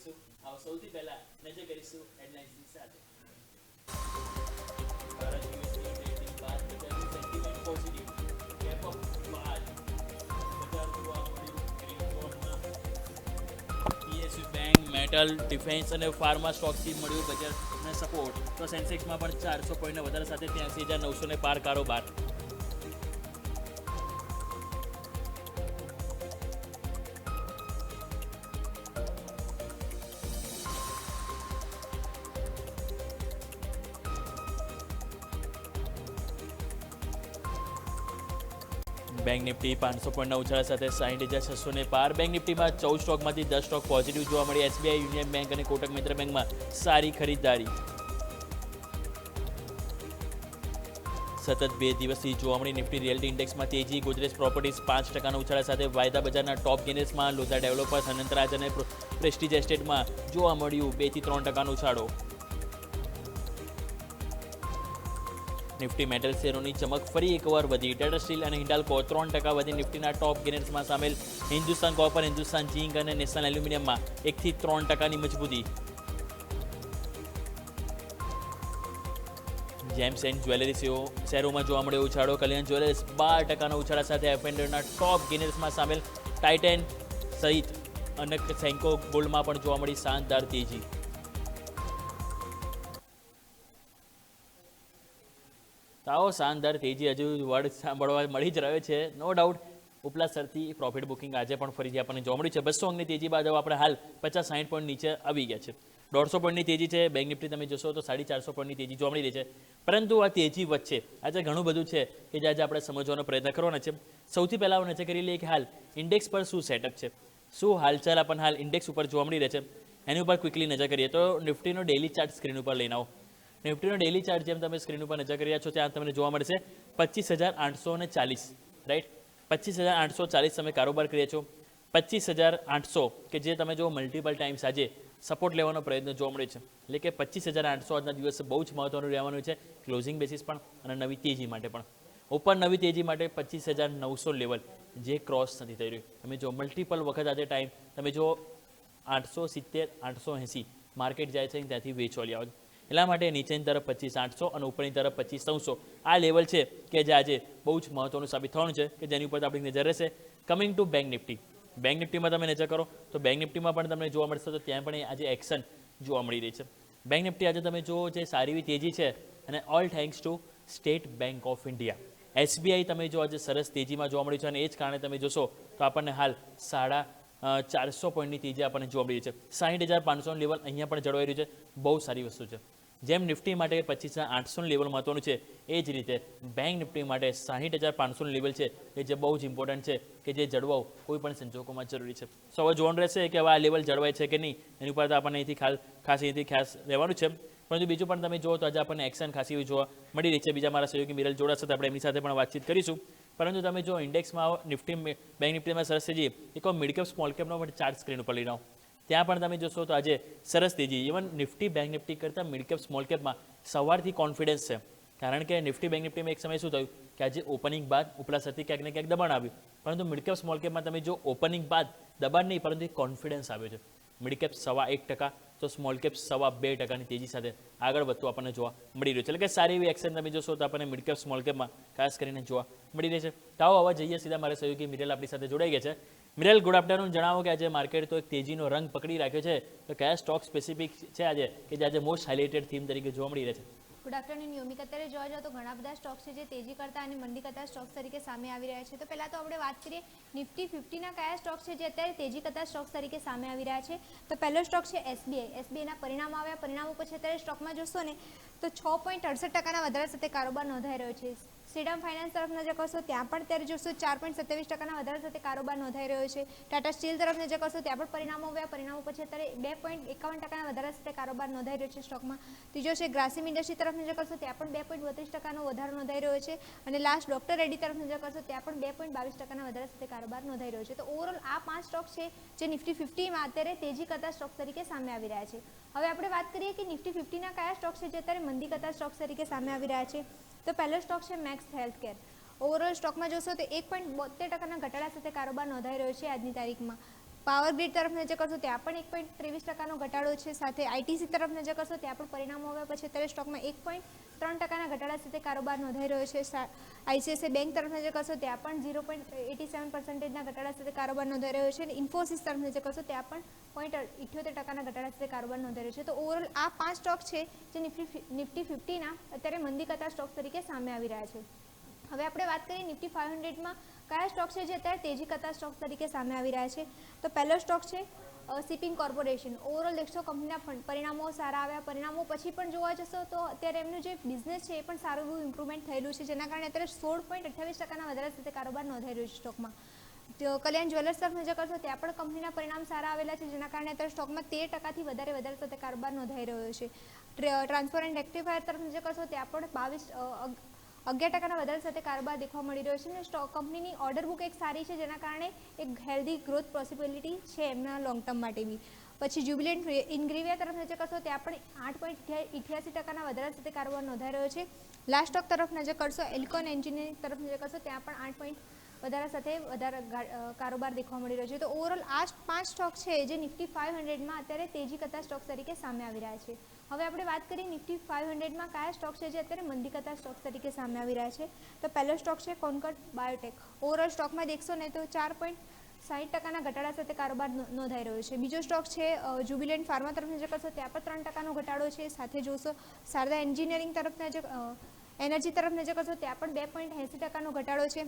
કરીશું. આવો સૌથી પહેલા નજર કરીશું હેડલાઇન્સની સાથે. ભારત બેંક મેટલ ડિફેન્સ અને ફાર્મા સ્ટોક્સથી મળ્યું બજારને સપોર્ટ તો સેન્સેક્સમાં પણ ચારસો પોઈન્ટના વધારા સાથે ત્યાંસી હજાર નવસો ને પાર કારોબાર. બેંક નિફ્ટી પાંચસો પોઈન્ટના ઉછાળા સાથે સાઠ હજાર છસો ને પાર. બેંક નિફ્ટીમાં ચૌદ સ્ટોકમાંથી દસ સ્ટોક પોઝિટિવ જોવા મળી એસબીઆઈ, યુનિયન બેંક અને કોટક મિત્ર બેંકમાં સારી ખરીદદારી. સતત બે દિવસથી જોવા મળી નિફ્ટી રિયલ્ટી ઇન્ડેક્સમાં તેજી. ગોદરેજ પ્રોપર્ટીઝ પાંચ ટકાના ઉછાળા સાથે વાયદા બજારના ટોપ ગેનર્સમાં લોધા ડેવલપર્સ, અનંતરાજ અને પ્રેસ્ટીજ એસ્ટેટમાં જોવા મળ્યું. બેથી ત્રણ ટકાનો ઉછાળો. નિફ્ટી મેટલ શેરોની ચમક ફરી એકવાર વધી. ટાટા સ્ટીલ અને હિન્ડાલ્કો ત્રણ ટકા વધી નિફ્ટીના ટોપ ગેનર્સમાં સામેલ હિન્દુસ્તાન કોપર, હિન્દુસ્તાન ઝીંક અને નેશનલ એલ્યુમિનિયમમાં એકથી ત્રણ ટકાની મજબૂતી. જેમ્સ એન્ડ જ્વેલરી શેરો શેરોમાં જોવા મળ્યો ઉછાળો. કલ્યાણ જ્વેલર્સ બાર ટકાના ઉછાળા સાથે એફેન્ડરના ટોપ ગેનર્સમાં સામેલ ટાઇટેન સહિત અનેક સેન્કો ગોલ્ડમાં પણ જોવા મળી. શાનદાર તેજી. તો શાનદાર તેજી હજુ વર્ડ સાંભળવા મળી જ રહ્યો છે. નો ડાઉટ ઉપલા સરથી પ્રોફિટ બુકિંગ આજે પણ ફરીથી આપણને જોવા મળ્યું છે. બસો અંગની તેજી બાદ આપણે હાલ પચાસ સાઠ પોઈન્ટ નીચે આવી ગયા છે. દોઢસો પોઈન્ટની તેજી છે. બેંક નિફ્ટી તમે જોશો તો સાડી ચારસો પોઈન્ટની તેજી જોવા મળી રહી છે. પરંતુ આ તેજી વચ્ચે આજે ઘણું બધું છે કે જે આજે આપણે સમજવાનો પ્રયત્ન કરવાનો છે. સૌથી પહેલાં આપણે નજર કરી લઈએ કે હાલ ઇન્ડેક્સ પર શું સેટઅપ છે? શું હાલચાલ આપણને હાલ ઇન્ડેક્સ ઉપર જોવા મળી રહે છે? એની ઉપર ક્વિકલી નજર કરીએ તો નિફ્ટીનો ડેલી ચાર્ટ સ્ક્રીન ઉપર લઈને આવો. નિફ્ટીનો ડેલી ચાર્જ જેમ તમે સ્ક્રીન ઉપર નજર કરી રહ્યા છો, ત્યાં તમને જોવા મળશે પચીસ હજાર આઠસો ને ચાલીસ રાઈટ પચીસ હજાર આઠસો ચાલીસ તમે કારોબાર કર્યા છો. પચીસ હજાર આઠસો કે જે તમે જો મલ્ટિપલ ટાઈમ્સ આજે સપોર્ટ લેવાનો પ્રયત્ન જોવા મળે છે. એટલે કે પચીસ હજાર આઠસો આજના દિવસે બહુ જ મહત્વનું રહેવાનું છે ક્લોઝિંગ બેસિસ પણ અને નવી તેજી માટે પણ. ઉપર નવી તેજી માટે પચીસ હજાર નવસો લેવલ જે ક્રોસ નથી થઈ રહ્યું. તમે જો મલ્ટિપલ વખત આજે ટાઈમ તમે જો આઠસો સિત્તેર, આઠસો એંસી માર્કેટ જાય છે ત્યાંથી વેચવાલી આવે. એટલા માટે નીચેની તરફ પચીસ આઠસો અને ઉપરની તરફ પચીસ ત્રણસો. આ લેવલ છે કે જે આજે બહુ જ મહત્વનું સાબિત થવાનું છે કે જેની ઉપર આપણી નજર રહેશે coming to bank Nifty bank નિફ્ટીમાં તમે નજર કરો તો બેંક નિફ્ટીમાં પણ તમને જોવા મળશે તો ત્યાં પણ આજે એક્શન જોવા મળી રહી છે. બેંક નિફ્ટી આજે તમે જુઓ જે સારી એવી તેજી છે અને all thanks to State Bank of India SBI તમે જો આજે સરસ તેજીમાં જોવા મળ્યું છે અને એ જ કારણે તમે જોશો તો આપણને હાલ સાડા ચારસો પોઈન્ટની તેજી આપણને જોવા મળી છે. સાઠ હજાર પાંચસો લેવલ અહીંયા પણ જળવાઈ રહ્યું છે. બહુ સારી વસ્તુ છે. જેમ નિફ્ટી માટે પચીસ હજાર આઠસોનું લેવલ મહત્વનું છે, એ જ રીતે બેંક નિફ્ટી માટે સાહીઠ હજાર પાંચસોનું લેવલ છે, એ જે બહુ જ ઇમ્પોર્ટન્ટ છે કે જે જળવાઓ કોઈ પણ સંજોગોમાં જરૂરી છે. સો હવે જોવાનું રહેશે કે હવે આ લેવલ જળવાય છે કે નહીં, એની ઉપર તો આપણને અહીંથી ખાસ ખાસ અહીંથી ખાસ રહેવાનું છે. પરંતુ બીજું પણ તમે જુઓ તો આજે આપણને એક્શન ખાસી એવી જોવા મળી રહી છે. બીજા મારા સહયોગી મિરલ જોડાશે તો આપણે એમની સાથે પણ વાતચીત કરીશું. પરંતુ તમે જો ઇન્ડેક્સમાં નિફ્ટી બેંક નિફ્ટીમાં સરસ છે એક મિડ સ્મોલ કેપનો પણ ચાર્ટ સ્ક્રીન ઉપર લઈ આવો. ત્યાં પણ તમે જોશો તો આજે સરસ તેજી. ઇવન નિફ્ટી બેંક નિફ્ટી કરતાં મિડ કેપ સ્મોલ કેપમાં સવારથી કોન્ફિડન્સ છે. કારણ કે નિફ્ટી બેંક નિફ્ટીમાં એક સમય શું થયું? કે આજે ઓપનિંગ બાદ ઉપલા સરથી ક્યાંક ને ક્યાંક દબાણ આવ્યું. પરંતુ મિડકેપ સ્મોલ કેપમાં તમે જો ઓપનિંગ બાદ દબાણ નહીં, પરંતુ કોન્ફિડન્સ આવ્યો છે. મિડકેપ સવા એક ટકા તો સ્મોલ કેપ સવા બે ટકાની તેજી સાથે આગળ વધતું આપણને જોવા મળી રહ્યું છે. એટલે કે સારી એવી એક્શન તમે જોશો તો આપણને મિડ કેપ સ્મોલ કેપમાં ખાસ કરીને જોવા મળી રહી છે. તો આવો જઈએ સીધા મારે સહયોગી મિરેલ આપણી સાથે જોડાઈ ગયા છે. મિરેલ ગુડ આફ્ટરનૂન જણાવો કે આજે માર્કેટ તો એક તેજીનો રંગ પકડી રાખ્યો છે. તો કયા સ્ટોક સ્પેસિફિક છે આજે? કે જે આજે મોસ્ટ હાઇલાઇટેડ થીમ તરીકે જોવા મળી રહે છે? ગુડ આફ્ટરનૂન યોમિક અત્યારે જોવા જાઓ તો ઘણા બધા સ્ટોક્સ છે જે તેજી કરતા અને મંદી કરતા સ્ટોક્સ તરીકે સામે આવી રહ્યા છે. તો પહેલાં તો આપણે વાત કરીએ નિફ્ટી ફિફ્ટીના કયા સ્ટોક્સ છે જે અત્યારે તેજી કરતા સ્ટોક્સ તરીકે સામે આવી રહ્યા છે. તો પહેલો સ્ટોક છે એસબીઆઈ. એસબીઆઈના પરિણામ આવ્યા. પરિણામો પછી અત્યારે સ્ટોકમાં જોશો ને તો છ પોઈન્ટ અડસઠ ટકાના વધારા સાથે કારોબાર નોંધાઈ રહ્યો છે. શ્રીરામ ફાઇનાન્સ તરફ નજર કરશો ત્યાં પણ અત્યારે જોશો ચાર પોઈન્ટ સત્યાવીસ ટકાના વધારા સાથે કારોબાર નોંધાઈ રહ્યો છે. ટાટા સ્ટીલ તરફ નજર કરશો ત્યાં પણ પરિણામો આવ્યા. પરિણામો પછી અત્યારે બે પોઈન્ટ એકાવન ટકાના વધારા સાથે કારોબાર નોંધાઈ રહ્યો છે સ્ટોકમાં. ત્રીજો છે ગ્રાસિમ ઇન્ડસ્ટ્રી તરફ નજર કરશો ત્યાં પણ બે પોઈન્ટ બત્રીસ ટકાનો વધારો નોંધાઈ રહ્યો છે. અને લાસ્ટ ડોક્ટર રેડ્ડી તરફ નજર કરશો ત્યાં પણ બે પોઈન્ટ બાવીસ ટકાના વધારા સાથે કારોબાર નોંધાઈ રહ્યો છે. તો ઓવરઓલ આ પાંચ સ્ટોક છે જે નિફ્ટી ફિફ્ટીમાં અત્યારે તેજી કરતા સ્ટોક તરીકે સામે આવી રહ્યા છે. હવે આપણે વાત કરીએ કે નિફ્ટી ફિફ્ટીના કયા સ્ટોક છે જે અત્યારે મંદી કરતા સ્ટોક તરીકે સામે આવી રહ્યા છે. તો પહેલો સ્ટોક છે મેક્સ હેલ્થ કેર ઓવરઓલ સ્ટોકમાં જોશો તો એક પોઈન્ટ બોતેર ટકાના ઘટાડા સાથે કારોબાર નોંધાઈ રહ્યો છે આજની તારીખમાં. પાવર ગ્રીડ તરફ નજર કરશો ત્યાં પણ એક પોઈન્ટ ત્રેવીસ ટકાનો ઘટાડો છે. સાથે આઈટીસી તરફ નજર કરશો ત્યાં પણ પરિણામો આવ્યા પછી અત્યારે સ્ટોકમાં એક પોઈન્ટ ત્રણ ટકાના ઘટાડા સાથે કારોબાર નોંધાઈ રહ્યો છે. આઈસીઆઈસીઆઈ બેંક તરફથી જે કરશો ત્યાં પણ ઝીરો પોઈન્ટ એટી સેવન પર્સન્ટેજના ઘટાડા સાથે કારોબાર નોંધાઈ રહ્યો છે અને ઇન્ફોસિસ તરફથી જે કરશો ત્યાં પણ પોઈન્ટ ઇઠ્યોતેર ટકાના ઘટાડા સાથે કારોબાર નોંધાઈ રહ્યો છે. તો ઓવરઓલ આ પાંચ સ્ટોક છે જે નિફ્ટી નિફ્ટી ફિફ્ટીના અત્યારે મંદી કરતા સ્ટોક તરીકે સામે આવી રહ્યા છે. હવે આપણે વાત કરીએ નિફ્ટી ફાઇવ હંડ્રેડમાં કયા સ્ટોક છે જે અત્યારે તેજી કરતા સ્ટોક તરીકે સામે આવી રહ્યા છે. તો પહેલો સ્ટોક છે શિપિંગ કોર્પોરેશન, ઓવરઓલ દેખશો કંપનીના પણ પરિણામો સારા આવ્યા. પરિણામો પછી પણ જોવા જશો તો અત્યારે એમનું જે બિઝનેસ છે એ પણ સારું એવું ઇમ્પ્રુવમેન્ટ થયેલું છે, જેના કારણે અત્યારે સોળ પોઈન્ટ અઠ્યાવીસ ટકાના વધારા સાથે કારોબાર નોંધાઈ રહ્યો છે સ્ટોકમાં. કલ્યાણ જ્વેલર્સ તરફ નજર કરશો ત્યાં પણ કંપનીના પરિણામ સારા આવેલા છે, જેના કારણે અત્યારે સ્ટોકમાં તેર ટકાથી વધારે વધારે સાથે કારોબાર નોંધાઈ રહ્યો છે. ટ્રાન્સપરન્ટ રેક્ટિફાયર તરફ નજર કરશો ત્યાં પણ બાવીસ અગિયાર ટકાના વધારે સાથે કારોબાર દેખવા મળી રહ્યો છે અને સ્ટોક કંપનીની ઓર્ડર બુક એક સારી છે, જેના કારણે એક હેલ્ધી ગ્રોથ પોસિબિલિટી છે એમના લોંગ ટર્મ માટે બી. પછી જ્યુબિલેન્ટ ઇન્ગ્રીવિયા તરફ નજર કરશો ત્યાં પણ આઠ પોઈન્ટ ઇઠ્યાસી ટકાના વધારા સાથે કારોબાર નોંધાઈ રહ્યો છે. લાસ્ટ સ્ટોક તરફ નજર કરશો એલ્કોન એન્જિનિયરિંગ તરફ નજર કરશો, ત્યાં પણ આઠ પોઈન્ટ વધારા સાથે વધારે કારોબાર દેખવા મળી રહ્યો છે. તો ઓવરઓલ આ પાંચ સ્ટોક છે, જે નિફ્ટી ફાઇવ હંડ્રેડમાં અત્યારે તેજી કરતા સ્ટોક તરીકે સામે આવી રહ્યા છે. હવે આપણે વાત કરીએ નિફ્ટી ફાઇવ હંડ્રેડમાં કયા સ્ટોક છે જે અત્યારે મંદી કરતા સ્ટોક તરીકે સામે આવી રહ્યા છે? તો પહેલો સ્ટોક છે કોન્કટ બાયોટેક ઓવરઓલ સ્ટોકમાં દેખશો ને તો ચાર પોઈન્ટ સાઠ ટકાના ઘટાડા સાથે કારોબાર નોંધાઈ રહ્યો છે. બીજો સ્ટોક છે જ્યુબિલેન્ટ ફાર્મા તરફ નજર કરશો ત્યાં પણ ત્રણ ટકાનો ઘટાડો છે. સાથે જોશો શારદા એન્જિનિયરિંગ તરફ નજર એનર્જી તરફ નજર કરશો ત્યાં પણ બે પોઈન્ટ એંસી ટકાનો ઘટાડો છે.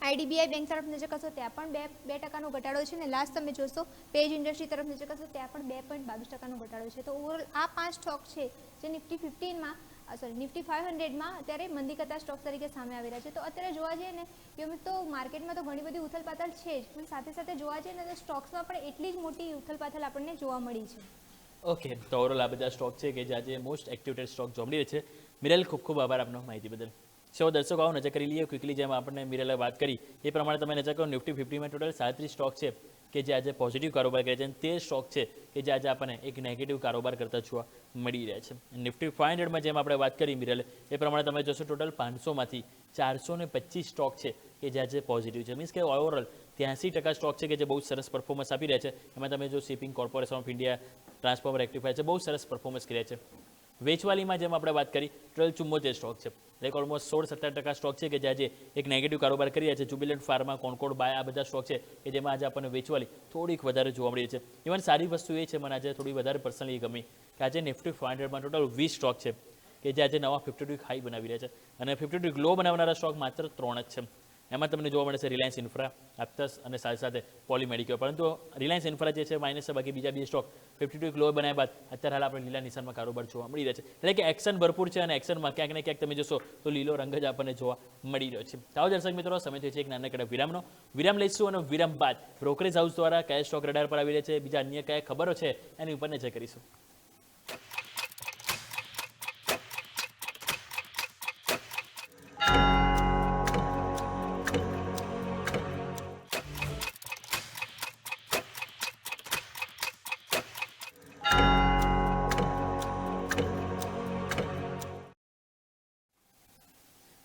આઈડીબીઆઈ બેંક તરફ નજર કરશો ત્યાં પણ બે બે ટકાનો ઘટાડો છે અને લાસ્ટ તમે જોશો પેજ ઇન્ડસ્ટ્રી તરફ નજર કરશો ત્યાં પણ બે પોઈન્ટ બાવીસ ટકાનો ઘટાડો છે. તો ઓવરઓલ આ પાંચ સ્ટોક છે જે નિફ્ટી ફિફ્ટીનમાં સોરી નિફ્ટી ફાઇવ હંડ્રેડમાં અત્યારે મંદી કરતા સ્ટોક તરીકે સામે આવી રહ્યા છે. તો અત્યારે જોવા જઈએ ને, કે તો માર્કેટમાં તો ઘણી બધી ઉથલપાથલ છે જ, પણ સાથે સાથે જોવા જઈએ ને, તો સ્ટોક્સમાં પણ એટલી જ મોટી ઉથલપાથલ આપણને જોવા મળી છે. ઓકે તો ઓવરઓલ આ બધા સ્ટોક છે કે જે આજે મોસ્ટ એક્ટિવેટેડ સ્ટોક જોવા મળી રહ્યા છે. મિરેલ, ખૂબ ખૂબ આભાર આપનો માહિતી બદલ. સો દર્શકો આવો નજર કરી લઈએ. ક્વિકલી જેમ આપણે મિરેલા વાત કરી, એ પ્રમાણે તમે નજર કરો નિફ્ટી ફિફ્ટીમાં ટોટલ સાડત્રીસ સ્ટોક છે કે જે આજે પોઝિટિવ કારોબાર કરે છે અને તે સ્ટોક છે કે જે આજે આપણને એક નેગેટિવ કારોબાર કરતા જોવા મળી રહ્યા છે. નિફ્ટી ફાઇવ હંડ્રેડમાં જેમ આપણે વાત કરી મિરલે એ પ્રમાણે તમે જોશો ટોટલ પાંચસોમાંથી ચારસો ને પચીસ સ્ટોક છે કે જે આજે પોઝિટિવ છે. મીન્સ કે ઓવરઓલ ત્યાંસી ટકા સ્ટોક છે કે જે બહુ સરસ પરફોર્મન્સ આપી રહ્યા છે. એમાં તમે જો Shipping Corporation of India transformer rectify છે, બહુ સરસ પરફોર્મન્સ કર્યા છે. વેચવાલીમાં જેમ આપણે વાત કરી, ટ્વેલ્વ ચુમ્મોતેર સ્ટોક છે. લાઈક ઓલમોસ્ટ સોળ સત્તર ટકા સ્ટોક છે કે જે આજે એક નેગેટિવ કારોબાર કરી રહ્યા છે. જુબિલન્ટ ફાર્મા કોણકોડ બાય આ બધા સ્ટોક છે કે જેમાં આજે આપણને વેચવાલી થોડીક વધારે જોવા મળી છે. ઇવન સારી વસ્તુ એ છે, મને આજે થોડી વધારે પર્સનલી ગમી કે આજે નિફ્ટી ફાઇવ હંડ્રેડમાં ટોટલ વીસ સ્ટોક છે કે જે આજે નવા ફિફ્ટી ટુ હાઈ બનાવી રહ્યા છે. અને ફિફ્ટી ટુ ગ્લો બનાવનારા સ્ટોક માત્ર ત્રણ જ છે. એમાં તમને જોવા મળે છે રિલાયન્સ ઇન્ફ્રા આપતસ અને સાથે સાથે પોલીમેડિક્યોર પરંતુ રિલાયન્સ ઇન્ફ્રા જે છે માઇનસ છે, બાકી બીજા બે સ્ટોક ફિફ્ટી ટુ ક્લોર બનાવ્યા બાદ અત્યારે હાલ આપણે લીલા નિશાનમાં કારોબાર જોવા મળી રહ્યા છે. એટલે કે એક્શન ભરપૂર છે અને એક્શનમાં ક્યાંક ને ક્યાંક તમે જોશો તો લીલો રંગ જ આપણને જોવા મળી રહ્યો છે. તાવ દર્શક મિત્રો, સમય થયો છે એક નાનકડા વિરામનો. વિરામ લઈશું અને વિરામ બાદ બ્રોકરેજ હાઉસ દ્વારા કયા સ્ટોક રડાર પર આવી રહ્યા છે, બીજા અન્ય કયા ખબરો છે, એની ઉપર નજર કરીશું.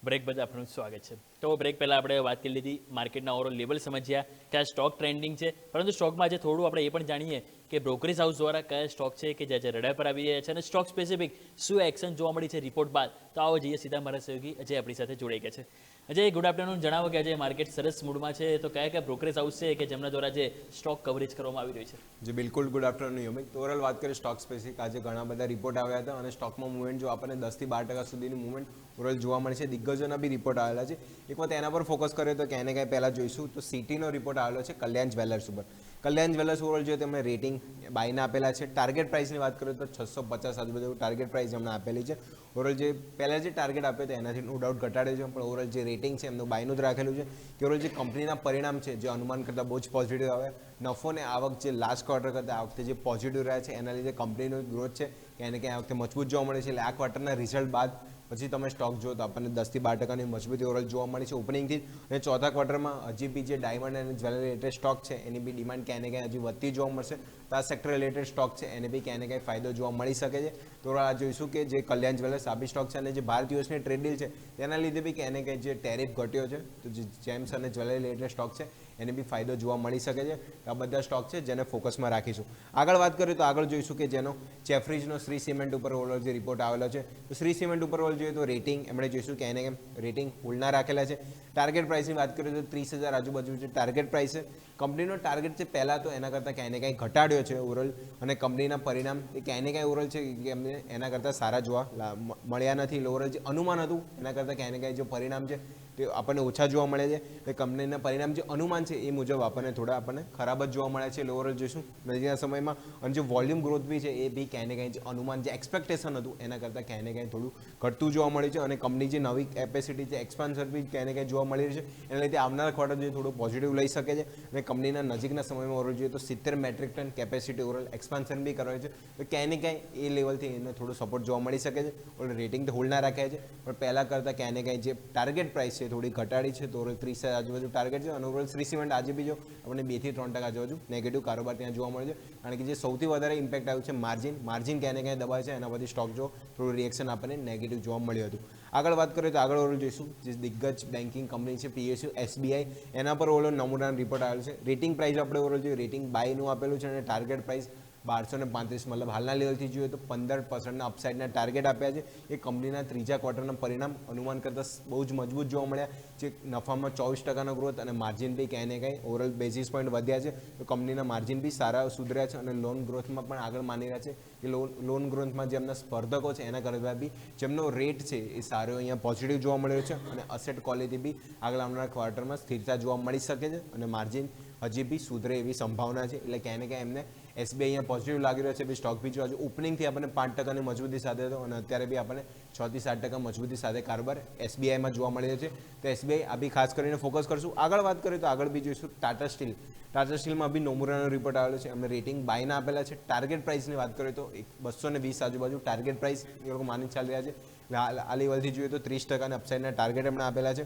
બ્રેક બધા આપણું સ્વાગત છે. તો બ્રેક પહેલાં આપણે વાત કરી લીધી માર્કેટના ઓવરઓલ લેવલ સમજ્યા કયા સ્ટોક ટ્રેન્ડિંગ છે. પરંતુ સ્ટોકમાં આજે થોડું આપણે એ પણ જાણીએ કે બ્રોકરેજ હાઉસ દ્વારા કયા સ્ટોક છે કે જે આજે રડાર પર આવી રહ્યા છે અને સ્ટોક સ્પેસિફિક શું એક્શન જોવા મળી છે રિપોર્ટ બાદ. તો આવો જઈએ સીધા મારા સહયોગી અજય આપણી સાથે જોડાઈ ગયા છે. અજય ગુડ આફ્ટરનૂન જણાવો કે આજે માર્કેટ સરસ મૂડમાં છે. તો કયા કયા બ્રોકરેજ છે કે જેમના દ્વારા જે સ્ટોક કવરેજ કરવામાં આવી રહ્યું છે? જે, બિલકુલ ગુડ આફ્ટરનૂન યોમિક તો ઓવરઓલ વાત કરીએ સ્ટોક સ્પેસિફિક આજે ઘણા બધા રિપોર્ટ આવ્યા હતા અને સ્ટોકમાં મુવમેન્ટ જો આપણને દસથી બાર ટકા સુધીની મુવમેન્ટ ઓવરઓલ જોવા મળે છે. દિગ્ગજોના બી રિપોર્ટ આવેલા છે. એક વખત એના પર ફોકસ કર્યો તો કે એને ક્યાંય પહેલાં જોઈશું. તો સિટીનો રિપોર્ટ આવેલો છે કલ્યાણ જ્વેલર્સ ઉપર. કલ્યાણ જ્વેલર્સ ઓવરઓલ જો તેમણે રેટિંગ બાયના આપેલા છે. ટાર્ગેટ પ્રાઇસની વાત કરીએ તો છસો પચાસ આજુબાજુ ટાર્ગેટ પ્રાઇસ એમણે આપેલી છે. ઓવરઓલ જે પહેલાં જે ટાર્ગેટ આપ્યો હતો એનાથી નો ડાઉટ ઘટાડે છે. પણ ઓવરઓલ જે રેટિંગ છે એમનું બાયનું જ રાખેલું છે. કે ઓવરઓલ જે કંપનીના પરિણામ છે, જે અનુમાન કરતાં બહુ જ પોઝિટિવ આવે. નફો ને આવક જે લાસ્ટ ક્વાર્ટર કરતાં આ વખતે જે પોઝિટિવ રહ્યા છે, એના લીધે કંપનીનો ગ્રોથ છે. કે એને ક્યાંય આ વખતે મજબૂત જોવા મળે છે. એટલે આ ક્વાર્ટરના રિઝલ્ટ બાદ પછી તમે સ્ટોક જો તો આપણને દસથી બાર ટકાની મજબૂતી ઓવરઓલ જોવા મળી છે. ઓપનિંગથી અને ચોથા ક્વાર્ટરમાં હજી બી જે ડાયમંડ અને જ્વેલરી રિલેટેડ સ્ટોક છે, એની બી ડિમાન્ડ ક્યાંય ને ક્યાંય હજી વધતી જોવા મળશે. તો આ સેક્ટર રિલેટેડ સ્ટોક છે, એને બી ક્યાંય ને ક્યાંય ફાયદો જોવા મળી શકે છે. તો આ જોઈશું કે જે કલ્યાણ જ્વેલર્સ આ સ્ટોક છે અને જે ભારત યુએસની ટ્રેડ ડીલ છે, તેના લીધે બી ક્યાંય ને ક્યાંય જે ટેરિફ ઘટ્યો છે, તો જે જેમ્સ અને જ્વેલરી રિલેટેડ સ્ટોક છે એને બી ફાયદો જોવા મળી શકે છે. આ બધા સ્ટોક છે જેને ફોકસમાં રાખીશું. આગળ વાત કરીએ તો આગળ જોઈશું કે જેનો જેફરીઝનો શ્રી સિમેન્ટ ઉપર ઓવરઓલ જે રિપોર્ટ આવેલો છે. તો શ્રી સિમેન્ટ ઉપર ઓવરઓલ જોઈએ તો રેટિંગ એમણે જોઈશું કે એને કેમ રેટિંગ હોલ્ડના રાખેલા છે. ટાર્ગેટ પ્રાઇસની વાત કરીએ તો ત્રીસ હજાર આજુબાજુ જે ટાર્ગેટ પ્રાઇસ છે કંપનીનો ટાર્ગેટ છે પહેલાં તો એના કરતાં ક્યાંય ને ક્યાંય ઘટાડ્યો છે ઓવરઓલ અને કંપનીના પરિણામ એ ક્યાંય ને ક્યાંય ઓવરઓલ છે કે એમને એના કરતાં સારા જોવા મળ્યા નથી. ઓવરઓલ જે અનુમાન હતું, એના કરતાં ક્યાંય ને ક્યાંય જે પરિણામ છે, તે આપણને ઓછા જોવા મળે છે. એ કંપનીના પરિણામ જે અનુમાન છે એ મુજબ આપણને થોડા આપણને ખરાબ જ જોવા મળે છે. ઓવરઓલ જોઈશું નજીકના સમયમાં. અને જે વોલ્યુમ ગ્રોથ બી છે એ બી ક્યાંય ને ક્યાંય જે અનુમાન, જે એક્સપેક્ટેશન હતું, એના કરતાં ક્યાંય ને ક્યાંય થોડું ઘટતું જોવા મળ્યું છે. અને કંપની જે નવી કેપેસિટી છે એક્સપાન્સર બી ક્યાંય ને ક્યાંય જોવા મળી રહી છે, એના લીધે આવનારા ક્વાર્ટર જે થોડું પોઝિટિવ લઈ શકે છે. અને કંપનીના નજીકના સમયમાં ઓવરઓલ જોઈએ તો સિત્તેર metric ton capacity overall expansion બી કરવાની છે. તો ક્યાંય ને ક્યાંય એ લેવલથી એને થોડો સપોર્ટ જોવા મળી શકે છે. ઓલ રેટિંગ તો હોલ્ડ ના રાખ્યા છે. પણ પહેલાં કરતાં ક્યાંય ને ક્યાંય જે ટાર્ગેટ પ્રાઇસ છે થોડી ઘટાડી છે. તો ઓરલ ત્રીસ આજુબાજુ ટાર્ગેટ છે અને ઓવરઓલ શ્રી સિમેન્ટ આજે બી જો આપણને બેથી ત્રણ ટકા આજુબાજુ નેગેટિવ કારોબાર ત્યાં જોવા મળે છે. કારણ કે જે સૌથી વધારે ઇમ્પેક્ટ આવ્યું છે માર્જિન માર્જિન ક્યાંય ને ક્યાંય દબાય છે. એના બધી સ્ટોક જો થોડું રિએક્શન આપણને નેગેટિવ જોવા મળ્યું હતું. આગળ વાત કરીએ તો આગળ ઓલું જોઈશું જે દિગ્ગજ બેન્કિંગ કંપની છે પીએસયુ એસબીઆઈ એના પર ઓલો નમૂનાનો રિપોર્ટ આવેલો છે. રેટિંગ પ્રાઇસ આપણે ઓલો જોઈએ રેટિંગ બાયનું આપેલું છે અને ટાર્ગેટ પ્રાઇસ બારસો ને પાંત્રીસ મતલબ હાલના લેવલથી જોઈએ તો પંદર પર્સન્ટના અપસાઇડના ટાર્ગેટ આપ્યા છે. એ કંપનીના ત્રીજા ક્વાર્ટરના પરિણામ અનુમાન કરતાં બહુ જ મજબૂત જોવા મળ્યા જે નફામાં ચોવીસ ટકાનો ગ્રોથ અને માર્જિન બી ક્યાંય ને ક્યાંય ઓવરઓલ બેઝિસ પોઈન્ટ વધ્યા છે. તો કંપનીના માર્જિન બી સારા સુધર્યા છે અને લોન ગ્રોથમાં પણ આગળ માની રહ્યા છે કે લોન લોન ગ્રોથમાં જે એમના સ્પર્ધકો છે એના કરતાં બી જેમનો રેટ છે એ સારો અહીંયા પોઝિટિવ જોવા મળ્યો છે અને અસેટ ક્વોલિટી બી આગળ આવનારા ક્વાર્ટરમાં સ્થિરતા જોવા મળી શકે છે અને માર્જિન હજી બી સુધરે એવી સંભાવના છે. એટલે ક્યાંય ને ક્યાંય એમને એસબીઆઈ અહીંયા પોઝિટિવ લાગી રહ્યો છે બી સ્ટોક બીજો આજે ઓપનિંગથી આપણને પાંચ ટકાની મજબૂતી સાથે હતો અને અત્યારે બી આપણને છ થી સાત ટકા મજબૂતી સાથે કારોબાર એસબીઆઈમાં જોવા મળી રહ્યો છે. તો એસબીઆઈ આ બી ખાસ કરીને ફોકસ કરશું. આગળ વાત કરીએ તો આગળ બી જોઈશું ટાટા સ્ટીલ ટાટા સ્ટીલમાં બી નોમુરાનો રિપોર્ટ આવેલો છે. એમને રેટિંગ બાયના આપેલા છે. ટાર્ગેટ પ્રાઇસની વાત કરીએ તો એક બસો ને વીસ આજુબાજુ ટાર્ગેટ પ્રાઇસ એ લોકો માની ચાલી રહ્યા છે. આ લેવલથી જોઈએ તો ત્રીસ ટકાના અપસાઇડના ટાર્ગેટ એમણે આપેલા છે.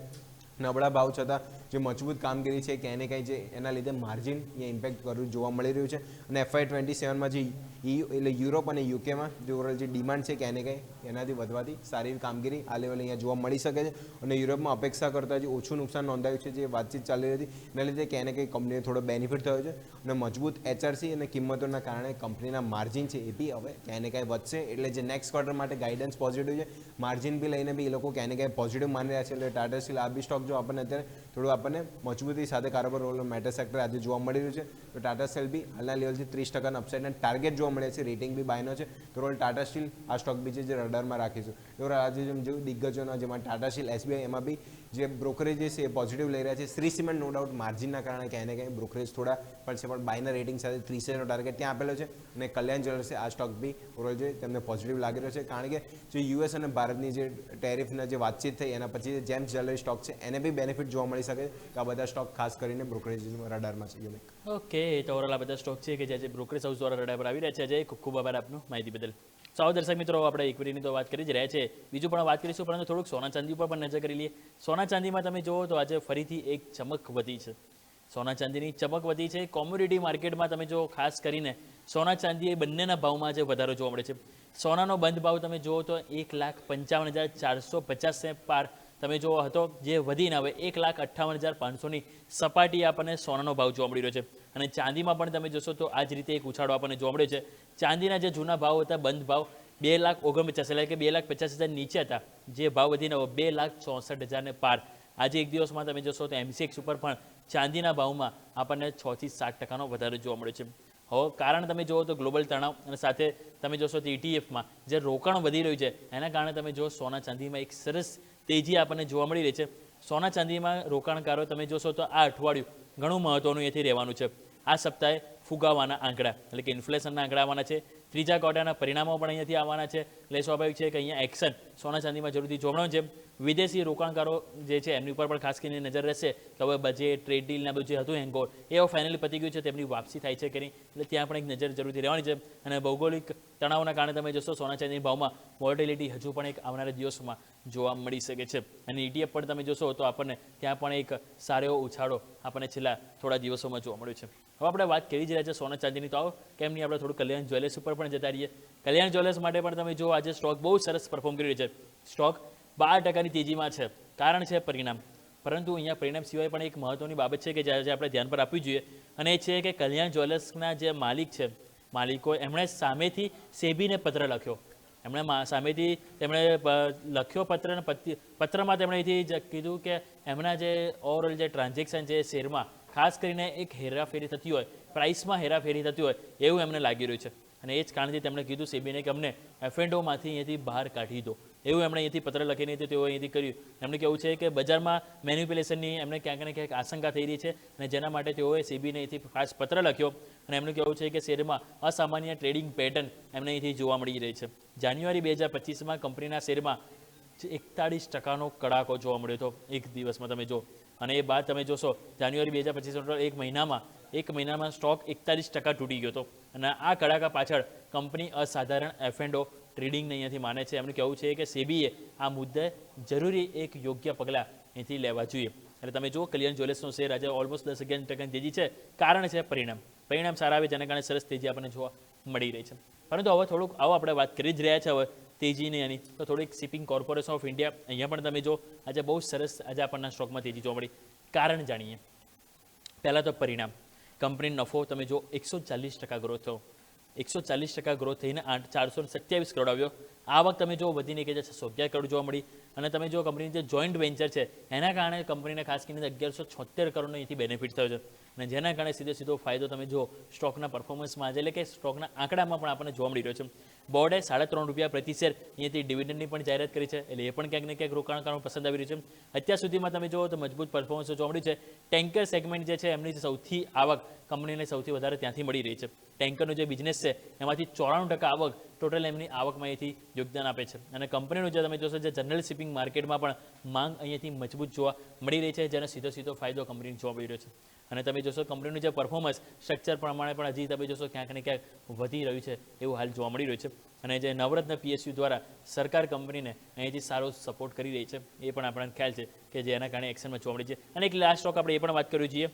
નબળા ભાવ છતાં જે મજબૂત કામગીરી છે, કે એને કંઈ જે એના લીધે માર્જિન અહીંયા ઇમ્પેક્ટ કરવું જોવા મળી રહ્યું છે. અને એફઆઈ ટ્વેન્ટી સેવનમાં જે EU એટલે યુરોપ અને યુકેમાં જે ઓવરઓલ જે ડિમાન્ડ છે, કે એને કંઈ એનાથી વધવાથી સારી કામગીરી આ લેવલે અહીંયા જોવા મળી શકે છે. અને યુરોપમાં અપેક્ષા કરતાં જે ઓછું નુકસાન નોંધાયું છે, જે વાતચીત ચાલી રહી હતી, એના લીધે કે એને કંઈ કંપનીને થોડો બેનિફિટ થયો છે. અને મજબૂત એચઆરસી અને કિંમતોના કારણે કંપનીના માર્જિન છે, એ બી હવે ક્યાંય ક્યાંય વધશે. એટલે જે નેક્સ્ટ ક્વાર્ટર માટે ગાઈડન્સ પોઝિટિવ છે. માર્જિન બી લઈને બી એ લોકો ક્યાંય ને ક્યાંય પોઝિટિવ માની રહ્યા છે. એટલે ટાટા સ્ટીલ આ બી સ્ટોક જો આપણને અત્યારે થોડું આપણને મજબૂતી સાથે કારોબાર રોલ મેટર સેક્ટર આજે જોવા મળી રહ્યું છે, તો ટાટા સ્ટીલ બી હાલના લેવલથી ત્રીસ ટકાના અપસાઇડના ટાર્ગેટ જોવા મળે છે રેટિંગ બી બાયનો છે, તો રોલ ટાટા સ્ટીલ આ સ્ટોક બી છે જે રડારમાં રાખીશું. તો આજે જેમ જેવું દિગ્ગજોના, જેમાં ટાટા સ્ટીલ એસબીઆઈ એમાં બી જે બ્રોકરેજ છે એ પોઝિટિવ લઈ રહ્યા છે. શ્રી સિમેન્ટ નો ડાઉટ માર્જિનના કારણે ક્યાંય ને ક્યાંય બ્રોકરેજ થોડા પણ છે, પણ બાયના રેટિંગ સાથે ત્રીસ હજારનો ટાર્ગેટ ત્યાં આપેલો છે અને કલ્યાણ જ્વેલર્સે આ સ્ટોક બી ઓવરઓલ જે તેમને પોઝિટિવ લાગી રહ્યો છે. કારણ કે જે યુએસ અને ભારતની જે ટેરિફના જે વાતચીત થઈ, એના પછી જે જેમ્સ જ્વેલરી સ્ટોક છે, એને બી બેનિફિટ જોવા મળી શકે કે આ બધા સ્ટોક ખાસ કરીને બ્રોકરેજ રડારમાં છે. યુનિક ઓકે તો ઓવરઓલ આ બધા સ્ટોક છે કે જે આજે બ્રોકરેજ હાઉસ દ્વારા રડા પર આવી રહ્યા છે. અજય, ખૂબ ખૂબ આભાર આપનો માહિતી બદલ. સાવ દર્શક મિત્રો, આપણે ઇક્વિટીની તો વાત કરી જ રહ્યા છે. બીજું પણ વાત કરીશું, પરંતુ થોડુંક સોના ચાંદી ઉપર પણ નજર કરી લઈએ. સોના ચાંદીમાં તમે જુઓ તો આજે ફરીથી એક ચમક વધી છે. સોના ચાંદીની ચમક વધી છે. કોમ્યુનિટી માર્કેટમાં તમે જો ખાસ કરીને સોના ચાંદી એ બંનેના ભાવમાં આજે વધારો જોવા મળે છે. સોનાનો બંધ ભાવ તમે જુઓ તો એક લાખ પંચાવન હજાર ચારસો પચાસ પાર તમે જોવો હતો જે વધીને હવે એક લાખ અઠ્ઠાવન હજાર પાંચસોની સપાટી આપણને સોનાનો ભાવ જોવા મળી રહ્યો છે. અને ચાંદીમાં પણ તમે જોશો તો આ જ રીતે એક ઉછાળો આપણને જોવા મળ્યો છે. ચાંદીના જે જૂના ભાવ હતા, બંધ ભાવ બે લાખ ઓગણપચાસ, એટલે કે બે લાખ પચાસ હજાર નીચે હતા. જે ભાવ વધીને બે લાખ ચોસઠ હજારને પાર. આજે એક દિવસમાં તમે જોશો તો એમસીએક્સ ઉપર પણ ચાંદીના ભાવમાં આપણને છથી સાત ટકાનો વધારો જોવા મળ્યો છે. હવે કારણ તમે જુઓ તો ગ્લોબલ તણાવ અને સાથે તમે જોશો તો ઇટીએફમાં જે રોકાણ વધી રહ્યું છે, એના કારણે તમે જો સોના ચાંદીમાં એક સરસ તેજી આપણને જોવા મળી રહી છે. સોના ચાંદીમાં રોકાણકારો તમે જોશો તો આ અઠવાડિયું ઘણું મહત્વનું એથી રહેવાનું છે. આ સપ્તાહે ફુગાવાના આંકડા, એટલે કે ઇન્ફ્લેશનના આંકડા આવવાના છે. ત્રીજા ક્વાર્ટરના પરિણામો પણ અહીંયાથી આવવાના છે. એટલે સ્વાભાવિક છે કે અહીંયા એક્શન સોના ચાંદીમાં જરૂરથી જોવાનું છે. વિદેશી રોકાણકારો જે છે, એમની ઉપર પણ ખાસ કરીને નજર રહેશે. કે હવે બજેટ ટ્રેડ ડીલના બધું હતું હેંગોળ એ ફાઇનલી પતી ગયું છે, તેમની વાપસી થાય છે કે નહીં? એટલે ત્યાં પણ એક નજર જરૂરથી રહેવાની છે. અને ભૌગોલિક તણાવના કારણે તમે જોશો, સોના ચાંદીના ભાવમાં વોલેટિલિટી હજુ પણ એક આવનારા દિવસોમાં જોવા મળી શકે છે. અને ઈટીએફ પણ તમે જોશો, તો આપણને ત્યાં પણ એક સારો એવો ઉછાળો આપણને છેલ્લા થોડા દિવસોમાં જોવા મળ્યો છે. હવે આપણે વાત કરી જ રહ્યા છે સોના ચાંદીની. તો આવો, કેમ નહીં? આપણે થોડું કલ્યાણ જ્વેલર્સ ઉપર પણ જતા રહીએ. કલ્યાણ જ્વેલર્સ માટે પણ તમે જો આજે સ્ટોક બહુ સરસ પરફોર્મ કરી રહ્યો છે. સ્ટોક બાર ટકાની તેજીમાં છે. કારણ છે પરિણામ. પરંતુ અહીંયા પરિણામ સિવાય પણ એક મહત્વની બાબત છે કે જે આપણે ધ્યાન પર આપવી જોઈએ અને એ છે કે કલ્યાણ જ્વેલર્સના જે માલિક છે, માલિકો એમણે સામેથી સેબીને પત્ર લખ્યો. એમણે સામેથી તેમણે લખ્યો પત્ર અને પત્રમાં તેમણે એથી કીધું કે એમના જે ઓવરઓલ જે ટ્રાન્ઝેક્શન છે શેરમાં, ખાસ કરીને એક હેરાફેરી થતી હોય પ્રાઇસમાં હેરાફેરી થતી હોય, એવું એમને લાગી રહ્યું છે. અને એ જ કારણથી તેમણે કીધું, સેબીને કે અમને એફએન્ડોમાંથી અહીંયાથી બહાર કાઢી દો. એવું એમણે અહીંયાથી પત્ર લખીને હતી તેઓ અહીંથી કર્યું. એમણે કહેવું છે કે બજારમાં મેન્યુપ્યુલેશનની એમને ક્યાંક ને ક્યાંક આશંકા થઈ રહી છે અને જેના માટે તેઓએ સેબીને અહીંથી ખાસ પત્ર લખ્યો અને એમનું કહેવું છે કે શેરમાં અસામાન્ય ટ્રેડિંગ પેટર્ન એમને અહીંથી જોવા મળી રહી છે. જાન્યુઆરી બે હજાર પચીસમાં કંપનીના શેરમાં એકતાળીસ ટકાનો કડાકો જોવા મળ્યો હતો. એક દિવસમાં તમે જો. અને એ બાદ તમે જોશો, જાન્યુઆરી બે હજાર પચીસ એક મહિનામાં એક મહિનામાં સ્ટોક એકતાલીસ ટકા તૂટી ગયો હતો. અને આ કડાકા પાછળ કંપની અસાધારણ એફએન્ડો ટ્રેડિંગને અહીંયાથી માને છે. એમનું કહેવું છે કે સેબીએ આ મુદ્દે જરૂરી એક યોગ્ય પગલાં અહીંથી લેવા જોઈએ. એટલે તમે જુઓ, કલ્યાણ જ્વેલર્સનો શેર આજે ઓલમોસ્ટ દસ અગિયાર ટકાની તેજી છે. કારણ છે પરિણામ. પરિણામ સારા આવે, જેના કારણે સરસ તેજી આપણને જોવા મળી રહી છે. પરંતુ હવે થોડુંક આવો આપણે વાત કરી જ રહ્યા છે હવે તેજીની એની. તો થોડીક શિપિંગ કોર્પોરેશન ઓફ ઇન્ડિયા અહીંયા પણ તમે જો આજે બહુ સરસ આજે આપણના સ્ટોકમાં તેજી જોવા મળી. કારણ જાણીએ. પહેલાં તો પરિણામ. કંપની નફો તમે જો એકસો ચાલીસ ટકા ગ્રોથ થયો. એકસો ચાલીસ ટકા ગ્રોથ થઈને આઠ ચારસો સત્યાવીસ કરોડ આવ્યો. આવક તમે જો વધીને કે જે છસો અગિયાર કરોડ જોવા મળી અને તમે જો કંપની જે જોઈન્ટ વેન્ચર છે, એના કારણે કંપનીને ખાસ કરીને અગિયારસો છોતેર કરોડનો અહીંથી બેનિફિટ થયો છે. અને જેના કારણે સીધે સીધો ફાયદો તમે જો સ્ટોકના પરફોર્મન્સમાં આજે એટલે કે સ્ટોકના આંકડામાં પણ આપણને જોવા મળી રહ્યો છે. બોર્ડે સાડા ત્રણ રૂપિયા પ્રતિ શેર અહીંયાથી ડિવિડન્ડની પણ જાહેરાત કરી છે. એટલે એ પણ ક્યાંક ને ક્યાંક રોકાણકારો પસંદ આવી રહ્યું છે. અત્યાર સુધીમાં તમે જુઓ તો મજબૂત પરફોર્મન્સ જોવા મળ્યું છે. ટેન્કર સેગમેન્ટ જે છે એમની સૌથી આવક કંપનીને સૌથી વધારે ત્યાંથી મળી રહી છે. ટેન્કરનો જે બિઝનેસ છે, એમાંથી ચોરાણું ટકા આવક ટોટલ એમની આવકમાં અહીંથી યોગદાન આપે છે. અને કંપનીનું જે તમે જોશો જે જનરલ શિપિંગ માર્કેટમાં પણ માંગ અહીંયાથી મજબૂત જોવા મળી રહી છે, જેનો સીધો સીધો ફાયદો કંપનીને જોવા મળી રહ્યો છે. અને તમે જોશો કંપનીનું જે પરફોર્મન્સ સ્ટ્રક્ચર પ્રમાણે પણ હજી તમે જોશો ક્યાંક ને ક્યાંક વધી રહ્યું છે એવું હાલ જોવા મળી રહ્યું છે. અને જે નવરત્ન પીએસયુ દ્વારા સરકાર કંપનીને અહીંથી સારો સપોર્ટ કરી રહી છે, એ પણ આપણને ખ્યાલ છે કે જેના કારણે એક્શનમાં જોવા મળી છે. અને એક લાસ્ટ સ્ટોક આપણે એ પણ વાત કરવી જોઈએ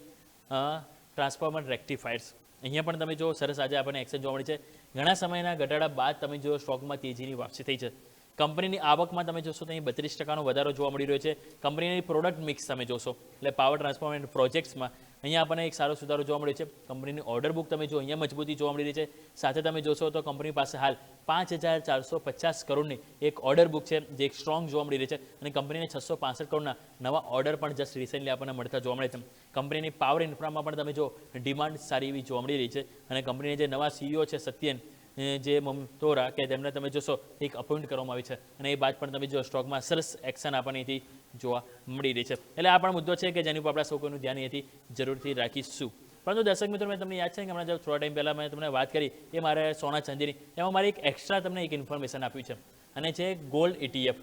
ટ્રાન્સફોર્મર રેક્ટિફાયર્સ અહીંયા પણ તમે જો સરસ આજે આપણને એક્શન જોવા મળી છે. ઘણા સમયના ઘટાડા બાદ તમે જો સ્ટોકમાં તેજીની વાપસી થઈ છે. કંપનીની આવકમાં તમે જોશો તો અહીં બત્રીસ ટકાનો વધારો જોવા મળી રહ્યો છે. કંપનીની પ્રોડક્ટ મિક્સ તમે જોશો, એટલે પાવર ટ્રાન્સફોર્મર પ્રોજેક્ટ્સમાં અહીંયા આપણને એક સારો સુધારો જોવા મળ્યો છે. કંપનીની ઓર્ડર બુક તમે જો અહીંયા મજબૂતી જોવા મળી રહી છે. સાથે તમે જોશો તો કંપની પાસે હાલ પાંચ હજાર ચારસો પચાસ કરોડની એક ઓર્ડર બુક છે, જે એક સ્ટ્રોંગ જોવા મળી રહી છે. અને કંપનીને છસો પાસઠ કરોડના નવા ઓર્ડર પણ જસ્ટ રિસેન્ટલી આપણને મળતા જોવા મળે છે. કંપનીની પાવર ઇન્ફ્રામાં પણ તમે જો ડિમાન્ડ સારી એવી જોવા મળી રહી છે. અને કંપનીને જે નવા સીઈઓ છે, સત્યન જે મમતોરા કે તેમને તમે જોશો, એક અપોઇન્ટ કરવામાં આવી છે. અને એ બાદ પણ તમે જો સ્ટોકમાં સરસ એક્શન આપણને અહીંથી જોવા મળી રહી છે. એટલે આ પણ મુદ્દો છે કે જેની ઉપર આપણા સૌ ધ્યાન અહીંથી જરૂરથી રાખીશું. પરંતુ દર્શક મિત્રો, મેં તમને યાદ છે કે હમણાં જે થોડા ટાઈમ પહેલાં મેં તમને વાત કરી, એ મારે સોના ચાંદીની, એમાં મારે એક એક્સ્ટ્રા તમને એક ઇન્ફોર્મેશન આપ્યું છે. અને છે ગોલ્ડ ઇટીએફ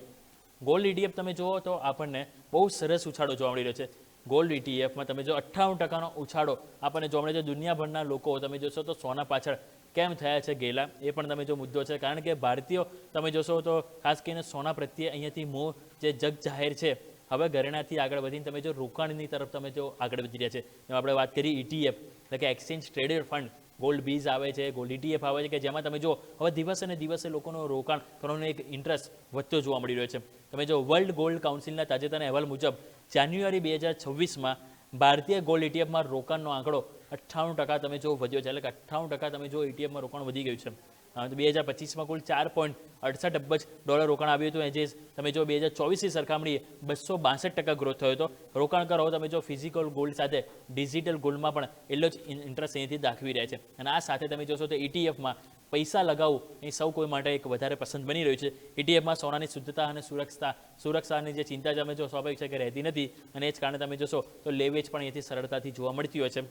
ગોલ્ડ ઇટીએફ તમે જુઓ તો આપણને બહુ સરસ ઉછાળો જોવા મળી રહ્યો છે. ગોલ્ડ ઇટીએફમાં તમે જો અઠ્ઠાવન ટકાનો ઉછાળો આપણને જોવા મળે છે. દુનિયાભરના લોકો, તમે જોશો તો સોના પાછળ કેમ થયા છે ગયેલા એ પણ તમે જો મુદ્દો છે. કારણ કે ભારતીયો, તમે જોશો તો ખાસ કરીને સોના પ્રત્યે અહીંયાથી મોહ જે જગ જાહેર છે, હવે ઘરેણાથી આગળ વધીને તમે જો રોકાણની તરફ તમે જો આગળ વધી રહ્યા છે. આપણે વાત કરી ઈટીએફ એટલે કે exchange traded fund gold BeES આવે છે ગોલ્ડ ઇટીએફ આવે છે, કે જેમાં તમે જો હવે દિવસે ને દિવસે લોકોનો રોકાણ કરવાનો એક ઇન્ટરેસ્ટ વધતો જોવા મળી રહ્યો છે. તમે જો વર્લ્ડ ગોલ્ડ કાઉન્સિલના તાજેતરના અહેવાલ મુજબ જાન્યુઆરી બે હજાર છવ્વીસમાં ભારતીય ગોલ્ડ ઇટીએફમાં રોકાણનો આંકડો અઠ્ઠાણું ટકા તમે જો વધ્યો છે, એટલે કે અઠ્ઠાણું ટકા તમે જો એટીએમમાં રોકાણ વધી ગયું છે. તો બે હજાર પચીસમાં કુલ ચાર પોઈન્ટ અડસઠ અબજ ડોલર રોકાણ આવ્યું હતું. એ જે તમે જો બે હજાર ચોવીસની સરખામણીએ બસો બાસઠ ટકા ગ્રોથ થયો હતો. રોકાણ કરો, તમે જો ફિઝિકલ ગોલ્ડ સાથે ડિજિટલ ગોલ્ડમાં પણ એટલો જ ઇન્ટરેસ્ટ અહીંથી દાખવી રહ્યા છે. અને આ સાથે તમે જોશો તો ઇટીએફમાં પૈસા લગાવવું એ સૌ કોઈ માટે એક વધારે પસંદ બની રહ્યું છે. ઇટીએફમાં સોનાની શુદ્ધતા અને સુરક્ષા, સુરક્ષાની જે ચિંતા તમે જો સ્વાભાવિક છે કે રહેતી નથી, અને એ જ કારણે તમે જોશો તો લેવેજ પણ અહીંથી સરળતાથી જોવા મળતી હોય છે.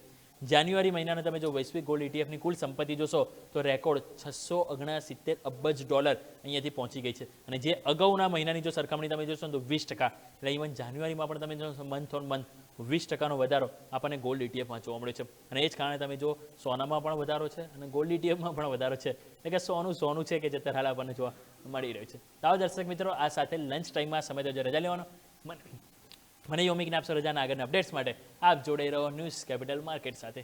જાન્યુઆરી મહિનાના તમે જો વૈશ્વિક ગોલ્ડ ઇટીએફની કુલ સંપત્તિ જોશો, તો રેકોર્ડ છસો ઓગણસિત્તેર અબજ ડોલર અહીંયાથી પહોંચી ગઈ છે. અને જે અગાઉના મહિનાની જો સરખામણી તમે જોશો તો વીસ ટકા. એટલે ઇવન જાન્યુઆરીમાં પણ તમે જોશો મંથ ઓન મંથ વીસ ટકાનો વધારો આપણને ગોલ્ડ ઇટીએફમાં જોવા મળ્યો છે. અને એ જ કારણે તમે જો સોનામાં પણ વધારો છે અને ગોલ્ડ ઇટીએફમાં પણ વધારો છે. એટલે કે સોનું સોનું છે કે જે હાલ આપણને જોવા મળી રહ્યું છે. તો દર્શક મિત્રો, આ સાથે લંચ ટાઈમમાં સમય તો રજા લેવાનો. મને મને યોમિક નાપ રજાના આગળના અપડેટ્સ માટે આપ જોડાઈ રહો ન્યૂઝ કેપિટલ માર્કેટ સાથે.